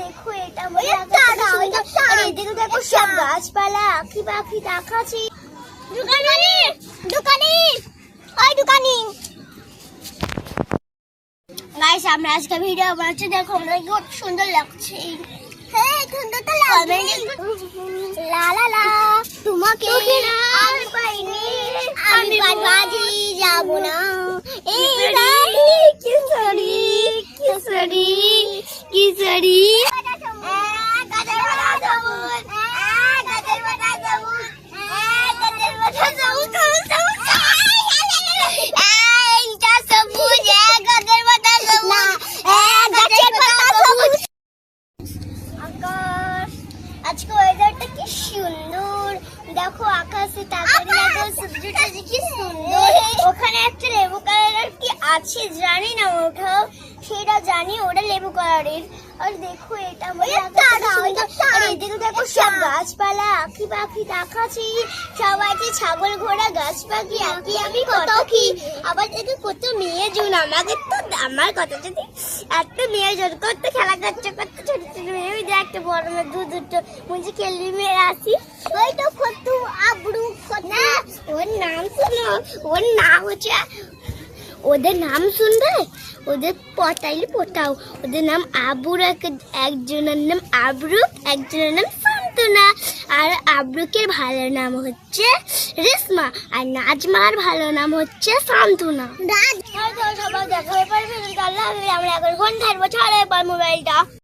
দেখো এটা দেখো সব গাছপালা আঁকি পাখি দেখাচ্ছি। দোকানি! দোকানি! ওই দোকানি! গাইস আমরা আজকে ভিডিও বানাচ্ছি। দেখো আমরা সুন্দর লাগছে। হ্যাঁ সুন্দর তো লা লা লা। তোমাকে আমি পাইনি। আমি বাজি সুন্দর। দেখো আকাশে তাড়াতাড়ি দেখো সূর্যটা কি সুন্দর। ওখানে একটা লেবু কালারের কি আছে জানি না ওটাও। সেটা জানি ওটা লেবু কালারের। আর দেখো এটা এদিকে দেখো সব গাছপালা আঁকি পাখি দেখাচ্ছি। সবাই যে ছাগল ঘোড়া গাছ পাখি আঁকি আমি কত কি। আবার দেখো কত মেয়ে জন। আমাকে তো আমার কথা যদি এত মেয়ে জন কত খেলা করছে ওই যে বড় মেয়ে দু দুটো মুঝে খেলি মেয়ে আসি ওই তো কত আবড়ু না ওর নাম শোনো ওর নাম হচ্ছে ওদের নাম শুনবে ওদের পটাইলে পটাও ওদের নাম আবুর একজনের নাম আবরু একজনের নাম সান্তনা আর আবরুকের ভালো নাম হচ্ছে রেশমা আর নাজমার ভালো নাম হচ্ছে সান্তনা সবাই দেখা পারবে আমরা এখন ফোন থাকব ছাড়া মোবাইলটা